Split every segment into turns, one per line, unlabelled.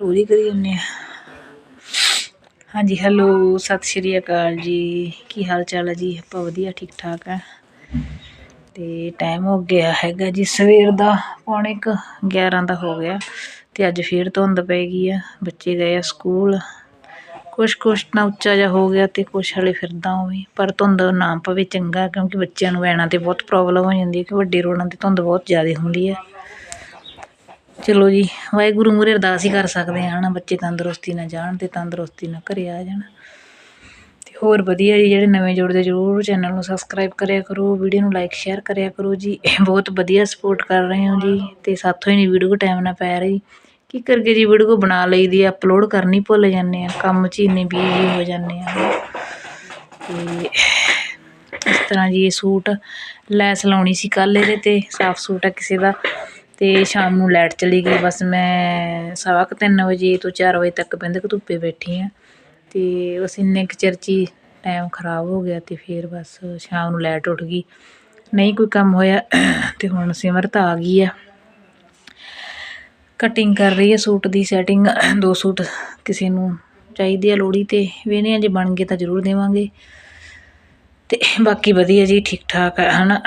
ਪੂਰੀ ਕਰੀ ਜਾਂਦੇ ਆ। ਹਾਂਜੀ ਹੈਲੋ ਸਤਿ ਸ਼੍ਰੀ ਅਕਾਲ ਜੀ। ਕੀ ਹਾਲ ਚਾਲ ਹੈ ਜੀ? ਆਪਾਂ ਵਧੀਆ, ਠੀਕ ਠਾਕ ਆ। ਤੇ ਟਾਈਮ ਹੋ ਗਿਆ ਹੈਗਾ ਜੀ, ਸਵੇਰ ਦਾ, ਪੌਣੇ ਕੁ 11 ਦਾ ਹੋ ਗਿਆ ਤੇ ਅੱਜ ਫੇਰ ਧੁੰਦ ਪੈ ਗਈ ਆ। ਬੱਚੇ ਗਏ ਆ ਸਕੂਲ। ਕੁਛ ਕੁਛ ਨਾ ਉੱਚਾ ਜਿਹਾ ਹੋ ਗਿਆ ਤੇ ਕੁਛ ਹਲੇ ਫਿਰਦਾ ਹੋਵੇ ਪਰ ਧੁੰਦ ਨਾ ਪਵੇ ਚੰਗਾ, ਕਿਉਂਕਿ ਬੱਚਿਆਂ ਨੂੰ ਵੈਣਾ ਤੇ ਬਹੁਤ ਪ੍ਰੋਬਲਮ ਹੋ ਜਾਂਦੀ ਹੈ ਕਿ ਵੱਡੇ ਰੋਡਾਂ ਤੇ ਧੁੰਦ ਬਹੁਤ ਜ਼ਿਆਦਾ ਹੁੰਦੀ ਹੈ ਚਲੋ ਜੀ, ਵਾਹਿਗੁਰੂ ਮੂਹਰੇ ਅਰਦਾਸ ਹੀ ਕਰ ਸਕਦੇ ਹਾਂ, ਹਨਾ, ਬੱਚੇ ਤੰਦਰੁਸਤੀ ਨਾਲ ਜਾਣ ਤੇ ਤੰਦਰੁਸਤੀ ਨਾਲ ਘਰੇ ਆ ਜਾਣ। ਤੇ ਹੋਰ ਵਧੀਆ ਜੀ, ਜਿਹੜੇ ਨਵੇਂ ਜੁੜਦੇ ਜਰੂਰ ਚੈਨਲ ਨੂੰ ਸਬਸਕ੍ਰਾਈਬ ਕਰਿਆ ਕਰੋ, ਵੀਡੀਓ ਨੂੰ ਲਾਈਕ ਸ਼ੇਅਰ ਕਰਿਆ ਕਰੋ ਜੀ। ਬਹੁਤ ਵਧੀਆ ਸਪੋਰਟ ਕਰ ਰਹੇ ਹੋ ਜੀ, ਤੇ ਸਾਥੋਂ ਹੀ ਨਹੀਂ ਵੀਡੀਓ ਕੋ ਟਾਈਮ ਨਾ ਪੈ ਰਹੀ। ਕੀ ਕਰਕੇ ਜੀ, ਵੀਡੀਓ ਬਣਾ ਲਈਦੀ ਆ ਅਪਲੋਡ ਕਰਨੀ ਭੁੱਲ ਜਾਂਦੇ ਆ, ਕੰਮ 'ਚ ਇੰਨੇ ਬਿਜ਼ੀ ਹੋ ਜਾਂਦੇ ਆ। ਤੇ ਇਸ ਤਰ੍ਹਾਂ ਜੀ ਇਹ ਸੂਟ ਲੈਸ ਲਾਉਣੀ ਸੀ ਕੱਲ ਇਹਦੇ ਤੇ, ਸਾਫ਼ ਸੂਟ ਆ ਕਿਸੇ ਦਾ। ਅਤੇ ਸ਼ਾਮ ਨੂੰ ਲਾਈਟ ਚਲੀ ਗਈ, ਬਸ ਮੈਂ ਸਵਾ ਕੁ ਤਿੰਨ ਵਜੇ ਤੋਂ ਚਾਰ ਵਜੇ ਤੱਕ ਬਿੰਦਕ ਧੁੱਪੇ ਬੈਠੀ ਹਾਂ ਅਤੇ ਬਸ ਇੰਨੇ ਕੁ ਚਿਰ 'ਚ ਹੀ ਟਾਈਮ ਖਰਾਬ ਹੋ ਗਿਆ ਅਤੇ ਫਿਰ ਬਸ ਸ਼ਾਮ ਨੂੰ ਲਾਈਟ ਉੱਠ ਗਈ। ਨਹੀਂ ਕੋਈ ਕੰਮ ਹੋਇਆ ਅਤੇ ਹੁਣ ਸਿਮਰਤ ਆ ਗਈ ਆ। ਕਟਿੰਗ ਕਰ ਰਹੀ ਹੈ ਸੂਟ ਦੀ ਸੈਟਿੰਗ ਦੋ ਸੂਟ ਕਿਸੇ ਨੂੰ ਚਾਹੀਦੇ ਆ ਲੋਹੜੀ ਤੇ ਵੇਨੇ ਆ, ਜੇ ਬਣ ਗਏ ਤਾਂ ਜ਼ਰੂਰ ਦੇਵਾਂਗੇ। ਅਤੇ ਬਾਕੀ ਵਧੀਆ ਜੀ ਠੀਕ ਠਾਕ ਹੈ ਹਨਾ?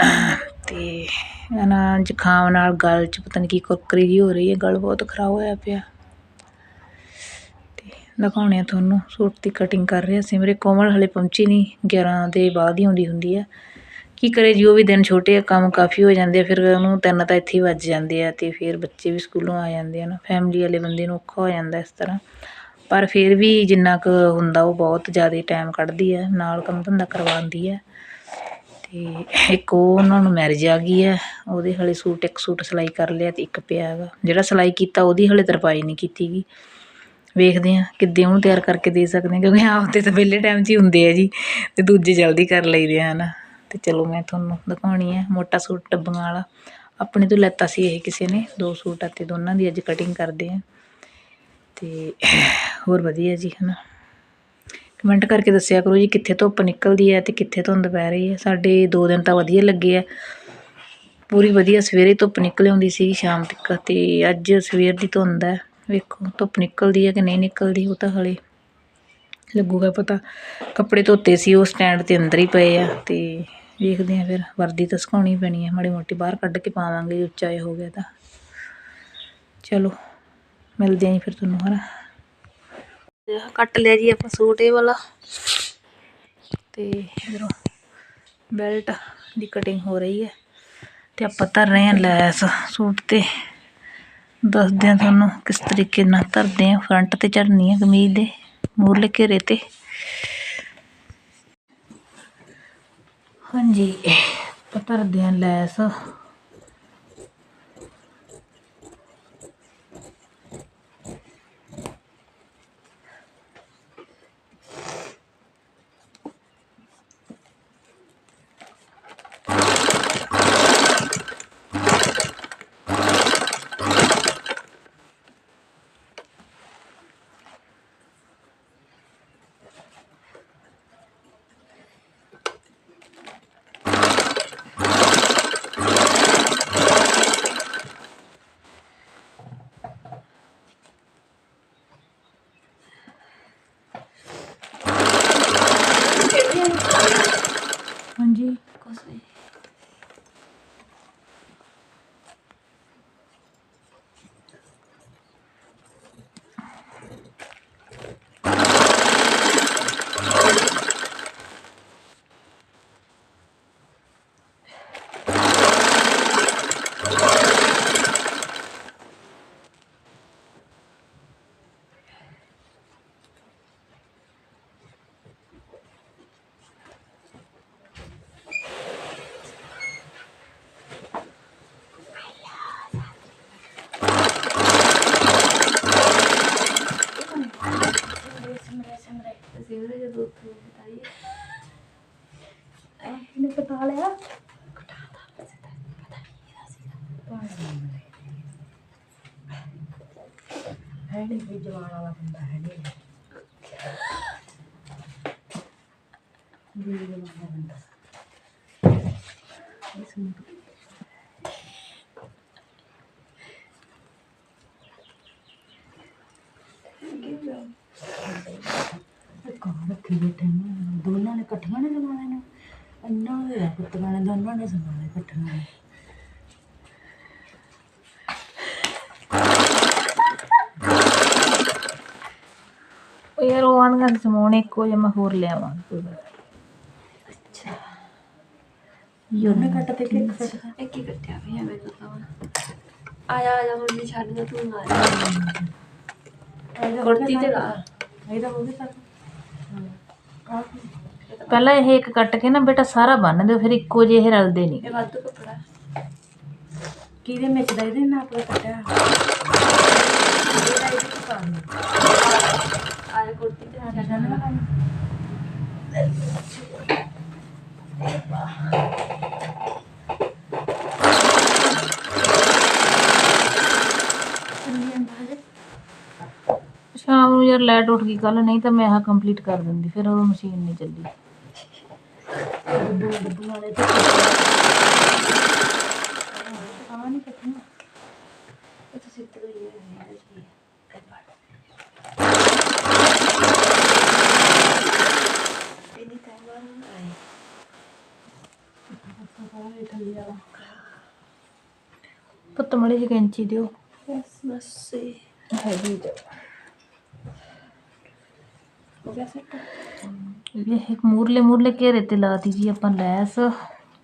ਅਤੇ ਨਾ ਜ਼ੁਕਾਮ ਨਾਲ ਗਲ 'ਚ ਪਤਾ ਨਹੀਂ ਕੀ ਕੁਰਕਰੀ ਜੀ ਹੋ ਰਹੀ ਹੈ, ਗਲ ਬਹੁਤ ਖਰਾਬ ਹੋਇਆ ਪਿਆ। ਤੇ ਦਿਖਾਉਣੇ ਆ ਤੁਹਾਨੂੰ, ਸੂਟ ਦੀ ਕਟਿੰਗ ਕਰ ਰਹੇ ਅਸੀਂ। ਮੇਰੇ ਕੋਮਲ ਹਲੇ ਪਹੁੰਚੀ ਨਹੀਂ 11 ਦੇ ਬਾਅਦ ਹੀ ਆਉਂਦੀ ਹੁੰਦੀ ਆ। ਕੀ ਕਰੇ, ਜੀ ਉਹ ਵੀ ਦਿਨ ਛੋਟੇ ਆ, ਕੰਮ ਕਾਫੀ ਹੋ ਜਾਂਦੇ ਆ, ਫਿਰ ਉਹਨੂੰ ਤਿੰਨ ਤਾਂ ਇੱਥੇ ਹੀ ਵੱਜ ਜਾਂਦੇ ਆ ਤੇ ਫਿਰ ਬੱਚੇ ਵੀ ਸਕੂਲੋਂ ਆ ਜਾਂਦੇ ਆ ਨਾ। ਫੈਮਿਲੀ ਵਾਲੇ ਬੰਦੇ ਨੂੰ ਔਖਾ ਹੋ ਜਾਂਦਾ ਇਸ ਤਰ੍ਹਾਂ। ਪਰ ਫਿਰ ਵੀ ਜਿੰਨਾ ਕੁ ਹੁੰਦਾ, ਉਹ ਬਹੁਤ ਜ਼ਿਆਦਾ ਟਾਈਮ ਕੱਢਦੀ ਹੈ ਨਾਲ ਕੰਮ ਧੰਦਾ ਕਰਵਾਉਂਦੀ ਹੈ ਅਤੇ ਇੱਕ ਉਹ ਉਹਨਾਂ ਨੂੰ ਮੈਰਿਜ ਆ ਗਈ ਹੈ, ਉਹਦੇ ਹਲੇ ਸੂਟ, ਇੱਕ ਸੂਟ ਸਿਲਾਈ ਕਰ ਲਿਆ ਅਤੇ ਇੱਕ ਪਿਆ ਹੈਗਾ। ਜਿਹੜਾ ਸਿਲਾਈ ਕੀਤਾ ਉਹਦੀ ਹਲੇ ਤਰਪਾਈ ਨਹੀਂ ਕੀਤੀ ਗੀ। ਵੇਖਦੇ ਹਾਂ ਕਿੱਦਾਂ ਉਹਨੂੰ ਤਿਆਰ ਕਰਕੇ ਦੇ ਸਕਦੇ ਆ ਕਿਉਂਕਿ ਆਪਦੇ ਤਾਂ ਵਿਹਲੇ ਟਾਈਮ 'ਚ ਹੀ ਹੁੰਦੇ ਆ ਜੀ ਅਤੇ ਦੂਜੇ ਜਲਦੀ ਕਰ ਲਈਦੇ ਆ ਹੈ ਨਾ ਅਤੇ ਚਲੋ ਮੈਂ ਤੁਹਾਨੂੰ ਦਿਖਾਉਣੀ ਹੈ ਮੋਟਾ ਸੂਟ ਡੱਬੀਆਂ ਵਾਲਾ। ਆਪਣੇ ਤੋਂ ਲੈਤਾ ਸੀ ਇਹ ਕਿਸੇ ਨੇ, ਦੋ ਸੂਟ ਅਤੇ ਦੋਨਾਂ ਦੀ ਅੱਜ ਕਟਿੰਗ ਕਰਦੇ ਆ। ਅਤੇ ਹੋਰ ਵਧੀਆ ਜੀ ਹੈ ਨਾ ਕਮੈਂਟ ਕਰਕੇ ਦੱਸਿਆ ਕਰੋ ਜੀ ਕਿੱਥੇ ਧੁੱਪ ਨਿਕਲਦੀ ਹੈ ਤੇ ਕਿੱਥੇ ਧੁੰਦ ਪੈ ਰਹੀ ਹੈ। ਸਾਡੇ ਦੋ ਦਿਨ ਤਾਂ ਵਧੀਆ ਲੱਗੇ ਆ। ਪੂਰੀ ਵਧੀਆ ਸਵੇਰੇ ਧੁੱਪ ਨਿਕਲ ਆਉਂਦੀ ਸੀ ਸ਼ਾਮ ਤੱਕ ਤੇ ਅੱਜ ਸਵੇਰ ਦੀ ਧੁੰਦ ਹੈ। ਵੇਖੋ, ਧੁੱਪ ਨਿਕਲਦੀ ਹੈ ਕਿ ਨਹੀਂ ਨਿਕਲਦੀ ਉਹ ਤਾਂ ਹਲੇ ਲੱਗੂਗਾ ਪਤਾ। ਕੱਪੜੇ ਧੋਤੇ ਸੀ, ਉਹ ਸਟੈਂਡ ਤੇ ਅੰਦਰ ਹੀ ਪਏ ਆ ਤੇ ਵੇਖਦੇ ਆ ਫਿਰ, ਵਰਦੀ ਤਾਂ ਸੁਕਾਉਣੀ ਪੈਣੀ ਹੈ। ਮਾੜੀ ਮੋਟੀ ਬਾਹਰ ਕੱਢ ਕੇ ਪਾਵਾਂਗੇ ਜੇ ਉੱਚਾ ਹੋ ਗਿਆ ਤਾਂ। ਚਲੋ, ਮਿਲਦੇ ਆਂ ਫਿਰ ਤੁਹਾਨੂੰ, ਹਨਾ? ਕੱਟ ਲਿਆ ਜੀ ਆਪਾਂ ਸੂਟ ਇਹ ਵਾਲਾ। ਤੇ ਇਧਰੋਂ ਬੈਲਟ ਦੀ ਕਟਿੰਗ ਹੋ ਰਹੀ ਹੈ। ਤੇ ਆਪਾਂ ਧਰ ਰਹੇ ਹਾਂ ਲੈਸ ਸੂਟ ਤੇ। ਦੱਸਦੇ ਹਾਂ ਤੁਹਾਨੂੰ ਕਿਸ ਤਰੀਕੇ ਨਾਲ ਧਰਦੇ ਹਾਂ। ਫਰੰਟ ਤੇ ਚੜਨੀ ਹੈ ਕਮੀਜ਼ ਦੇ ਮੂਰਲੇ ਘੇਰੇ ਤੇ। ਹਾਂਜੀ, ਆਪਾਂ ਧਰਦੇ ਹਾਂ ਲੈਸ।
ਕਟਾ ਲਿਆ ਹੈ ਨਹੀਂ ਵੀ ਜਵਾਨ ਵਾਲਾ ਬੰਦਾ ਹੈ ਨਹੀਂ ਵੀ ਜਵਾਨ ਵਾਲਾ ਬੰਦਾ ਇਸ ਨੂੰ ਕਾਂ ਰੱਖੀ ਬੈਠੇ ਨੇ ਦੋਨਾਂ ਨੇ ਇਕੱਠੀਆਂ ਨੇ ਸਮਾਣੇ ਨੂੰ ਇੰਨਾ ਹੋਇਆ ਕੁੱਤਿਆਂ ਨੇ ਦੋਨਾਂ ਨੇ ਸਮਾਣੇ ਇਕੱਠੀਆਂ ਨੇ
ਉਹ ਯਾਰ ਉਹ ਆਂਦੀਆਂ ਸਮਾਉਣੇ ਇੱਕੋ ਜਿਹਾ ਮੈਂ ਹੋਰ ਲਿਆਵਾਂਗੀ ਕੋਈ ਗੱਲ ਨੀ।
ਅੱਛਾ ਯੋਨੇ ਕੱਟ ਤੇ ਕਿ ਕੱਟ
ਇੱਕ ਹੀ ਕੱਟਿਆ ਪਿਆ ਮੈਨੂੰ ਤਾਂ ਹੁਣ ਆਇਆ ਆਇਆ ਹੁਣ ਨਹੀਂ ਛੱਡਦਾ ਤੂੰ ਆ ਜਾ ਕੁੜਤੀ ਤੇ ਲਾ
ਇਹਦਾ ਹੋ ਗਿਆ ਕਰ
ਪਹਿਲਾਂ ਇਹ ਇੱਕ ਕੱਟ ਕੇ ਨਾ ਬੇਟਾ ਸਾਰਾ ਬੰਨ ਦਿਓ ਫਿਰ ਇੱਕੋ ਜਿਹੇ ਰਲਦੇ ਨਹੀਂ।
ਇਹ ਵਾਧੂ ਕੱਪੜਾ।
ਕਿਹਦੇ ਵਿੱਚ ਦਾ ਇਹਦੇ ਨਾਲ ਕੋਈ ਕੱਟਿਆ ਇਹਦਾ ਇਹਦੇ ਚ ਪਾ ਦੇ
ਆਇਆ ਕੁੜਤੀ ਤੇ
ਆਜਾ ਜਾਣਾ ਨਾ।
ਸ਼ਾਮ ਨੂੰ ਯਾਰ ਲਾਈਟ ਉੱਠ ਗਈ ਕੱਲ ਨਹੀਂ ਤਾਂ ਮੈਂ ਆਹ ਕੰਪਲੀਟ ਕਰ ਦਿੰਦੀ ਫਿਰ ਉਹ ਮਸ਼ੀਨ ਨਹੀਂ ਚੱਲੀ
ਡੱਬੂ ਡੱਬੂ ਵਾਲੇ ਤੇ ਆ ਨਹੀਂ ਕੱਟਣਾ
ਇਹ ਤਾਂ ਸਿੱਧ ਹੋਈ ਹੋ ਗਿਆ ਸੈੱਟ
ਇਹ ਇੱਕ ਮੂਰਲੇ ਮੂਰਲੇ ਘੇਰੇ ਤੇ ਲਾਤੀ ਜੀ ਆਪਾਂ ਲੈਸ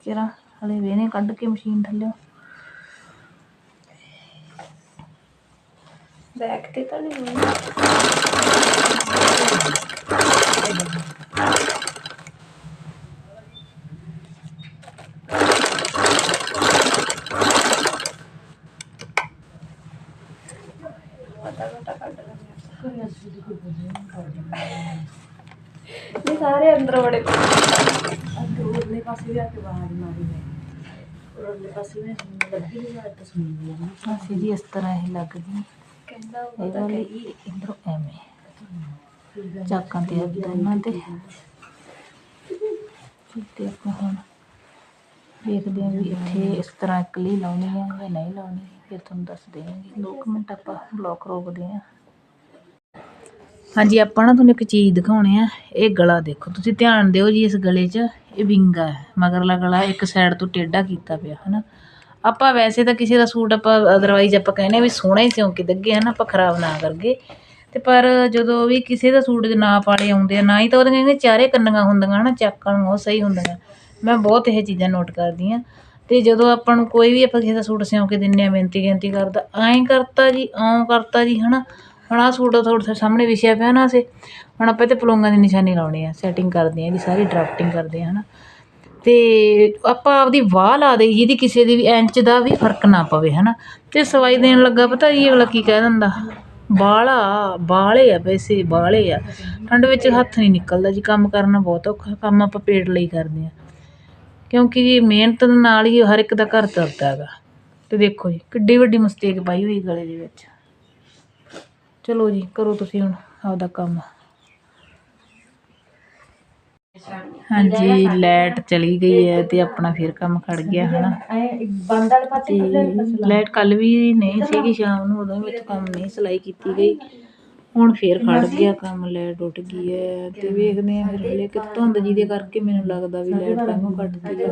ਕਿਰਾ ਹਲੇ ਵੇਨੇ ਕੱਢ ਕੇ ਮਸ਼ੀਨ ਥੱਲੇ
ਬੈਕ ਤੇ ਤਾਂ ਨਹੀਂ ਹੋਈ ਪਤਾ ਪਤਾ ਕੱਢ ਲੈਂਦੇ ਇਹ ਸਾਰੇ ਅੰਦਰ ਬੜੇ
ਅੱਗੇ ਉਰਲੇ ਪਾਸੇ ਵੀ ਆ ਕੇ ਆਵਾਜ਼ ਮਾਰੀ ਹੈ ਉਰਲੇ ਪਾਸੇ ਵੀ ਲੱਗੀ ਨਹੀਂ ਤਾਂ ਸੁਣੀ ਹੈ ਨਾ
ਅਸੀਂ ਜੀ ਇਸ ਤਰ੍ਹਾਂ ਇਹ ਲੱਗਦੀ।
ਕਹਿੰਦਾ
ਇਹ ਵਾਲੀ ਇਧਰੋਂ ਐਵੇਂ। ਚਾਕਾਂ ਤੇ ਆ ਦੋਨਾਂ ਤੇ। ਤੇ ਆਪਾਂ ਹੁਣ ਵੇਖਦੇ ਹਾਂ ਵੀ ਇੱਥੇ ਇਸ ਤਰ੍ਹਾਂ ਇਕੱਲੀ ਲਾਉਣੀ ਹੈ ਜਾਂ ਨਹੀਂ ਲਾਉਣੀ ਫਿਰ ਤੁਹਾਨੂੰ ਦੱਸ ਦੇਵਾਂਗੇ। ਦੋ ਕੁ ਮਿੰਟ ਆਪਾਂ ਬਲੌਕ ਰੋਕਦੇ ਹਾਂ। ਹਾਂਜੀ, ਆਪਾਂ ਨਾ ਤੁਹਾਨੂੰ ਇੱਕ ਚੀਜ਼ ਦਿਖਾਉਣੇ ਆ, ਇਹ ਗਲਾ ਦੇਖੋ। ਤੁਸੀਂ ਧਿਆਨ ਦਿਓ ਜੀ ਇਸ ਗਲੇ 'ਚ, ਇਹ ਵਿੰਗਾ ਹੈ। ਮਗਰਲਾ ਗਲਾ ਇੱਕ ਸਾਈਡ ਤੋਂ ਟੇਢਾ ਕੀਤਾ ਪਿਆ, ਹਨਾ? ਆਪਾਂ ਵੈਸੇ ਤਾਂ ਕਿਸੇ ਦਾ ਸੂਟ ਆਪਾਂ ਅਦਰਵਾਈਜ਼ ਆਪਾਂ ਕਹਿੰਦੇ ਆ ਵੀ ਸੋਹਣਾ ਹੀ ਸਿਉਂ ਕੇ ਦੱਗੇ, ਹਨਾ? ਆਪਾਂ ਖਰਾਬ ਨਾ ਕਰਗੇ ਤੇ ਪਰ ਜਦੋਂ ਵੀ ਕਿਸੇ ਦਾ ਸੂਟ ਦੇ ਨਾਪ ਵਾਲੇ ਆਉਂਦੇ ਆ, ਨਾ ਹੀ ਤਾਂ ਉਹਦੇ ਕਹਿੰਦੇ ਚਾਰੇ ਕੰਨੀਆਂ ਹੁੰਦੀਆਂ, ਹਨਾ? ਚੱਕਾਂ ਨੂੰ ਉਹ ਸਹੀ ਹੁੰਦੀਆਂ। ਮੈਂ ਬਹੁਤ ਇਹ ਚੀਜ਼ਾਂ ਨੋਟ ਕਰਦੀ ਆ। ਤੇ ਜਦੋਂ ਆਪਾਂ ਨੂੰ ਕੋਈ ਵੀ ਆਪਾਂ ਕਿਸੇ ਦਾ ਸੂਟ ਸਿਉਂ ਕੇ ਦਿੰਨੇ ਆ ਮਿਹਨਤੀ ਗਿਣਤੀ ਕਰਦਾ, ਐਂ ਕਰਤਾ ਜੀ ਓਂ ਕਰਤਾ ਜੀ, ਹਨਾ? ਹੁਣ ਆਹ ਸੂਟ ਤੁਹਾਡੇ ਸਾਹਮਣੇ ਵਿਛਿਆ ਪਿਆ ਨਾ ਅਸੀਂ, ਹੁਣ ਆਪਾਂ ਤੇ ਪਲੋਂਗਾਂ ਦੀ ਨਿਸ਼ਾਨੀ ਲਾਉਣੀ ਆ ਸੈਟਿੰਗ ਕਰਦੇ ਆ ਜੀ, ਸਾਰੀ ਡਰਾਫਟਿੰਗ ਕਰਦੇ ਆ, ਹਨਾ। ਤੇ ਆਪਾਂ ਆਪਦੀ ਵਾਹ ਲਾ ਦੇਈ, ਜਿਹਦੀ ਕਿਸੇ ਦੀ ਵੀ ਇੰਚ ਦਾ ਵੀ ਫ਼ਰਕ ਨਾ ਪਵੇ, ਹਨਾ। ਤੇ ਸਵਾਈ ਦੇਣ ਲੱਗਾ ਪਤਾ ਜੀ ਅਗਲਾ ਕੀ ਕਹਿ ਦਿੰਦਾ? ਬਾਲਾ ਬਾਲੇ ਆ ਵੈਸੇ ਬਾਲੇ ਆ। ਠੰਡ ਵਿੱਚ ਹੱਥ ਨਹੀਂ ਨਿਕਲਦਾ ਜੀ, ਕੰਮ ਕਰਨਾ ਬਹੁਤ ਔਖਾ, ਕੰਮ ਆਪਾਂ ਪੇਟ ਲਈ ਕਰਦੇ ਆ। ਕਿਉਂਕਿ ਜੀ ਮਿਹਨਤ ਦੇ ਨਾਲ ਹੀ ਹਰ ਇੱਕ ਦਾ ਘਰ ਚੱਲਦਾ ਹੈਗਾ। ਤੇ ਦੇਖੋ ਜੀ, ਕਿੱਡੀ ਵੱਡੀ ਮਿਸਟੇਕ ਪਾਈ ਹੋਈ ਗਲੇ ਦੇ ਵਿੱਚ। ਚਲੋ ਜੀ, ਕਰੋ ਤੁਸੀਂ ਹੁਣ ਆਪਦਾ ਕੰਮ। ਹਾਂਜੀ, ਲਾਈਟ ਚਲੀ ਗਈ ਹੈ ਤੇ ਆਪਣਾ ਫਿਰ ਕੰਮ ਖੜ ਗਿਆ, ਹਨਾ। ਤੇ ਲਾਈਟ ਕੱਲ ਵੀ ਨਹੀਂ ਸੀਗੀ, ਸ਼ਾਮ ਨੂੰ ਉਦੋਂ ਵੀ ਕੰਮ ਨਹੀਂ ਸਿਲਾਈ ਕੀਤੀ ਗਈ। ਹੁਣ ਫੇਰ ਖੜ ਗਿਆ ਕੰਮ, ਲਾਈਟ ਉੱਡ ਗਈ ਹੈ ਤੇ ਵੇਖਦੇ ਆ ਫਿਰ ਹਲੇ ਕਿ ਧੁੰਦ ਜੀ ਦੇ ਕਰਕੇ ਮੈਨੂੰ ਲੱਗਦਾ ਵੀ ਲਾਈਟ ਤਾਂ ਕੱਟਦੀ ਹੈ।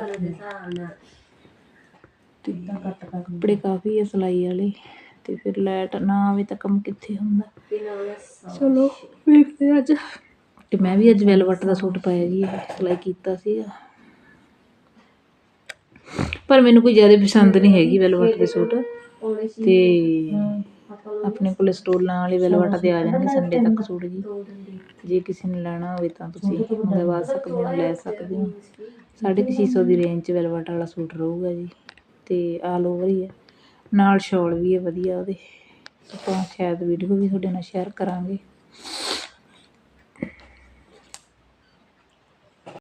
ਕੱਪੜੇ ਕਾਫੀ ਹੈ ਸਿਲਾਈ ਵਾਲੇ। ਤੇ ਫਿਰ ਲਾਈਟ ਨਾ ਆਵੇ ਤਾਂ ਕੰਮ ਕਿੱਥੇ ਹੁੰਦਾ? ਚਲੋ ਵੇਖਦੇ ਅੱਜ। ਤੇ ਮੈਂ ਵੀ ਅੱਜ ਵੈਲਵਟ ਦਾ ਸੂਟ ਪਾਇਆ ਜੀ ਸਿਲਾਈ ਕੀਤਾ ਸੀਗਾ। ਪਰ ਮੈਨੂੰ ਕੋਈ ਜ਼ਿਆਦਾ ਪਸੰਦ ਨਹੀਂ ਹੈਗੀ ਵੈਲਵਟ ਦੇ ਸੂਟ।
ਸੀ
ਤੇ ਆਪਣੇ ਕੋਲ ਸਟੋਲਾਂ ਵਾਲੇ ਵੈਲਵਟ ਦੇ ਆ ਜਾਣਗੇ ਸੰਡੇ ਤੱਕ ਸੂਟ ਜੀ। ਜੇ ਕਿਸੇ ਨੇ ਲੈਣਾ ਹੋਵੇ ਤਾਂ ਤੁਸੀਂ ਮੰਗਵਾ ਸਕਦੇ ਹੋ ਲੈ ਸਕਦੇ ਹੋ। ਸਾਢੇ ਕੁ ਛੇ ਸੌ ਦੀ ਰੇਂਜ 'ਚ ਵੈਲਵਟ ਵਾਲਾ ਸੂਟ ਰਹੂਗਾ ਜੀ। ਤੇ ਆਲ ਓਵਰ ਹੀ ਹੈ। ਨਾਲ ਸ਼ੋਲ ਵੀ ਹੈ ਵਧੀਆ ਉਹਦੇ। ਆਪਾਂ ਸ਼ਾਇਦ ਵੀਡੀਓ ਵੀ ਤੁਹਾਡੇ ਨਾਲ ਸ਼ੇਅਰ ਕਰਾਂਗੇ।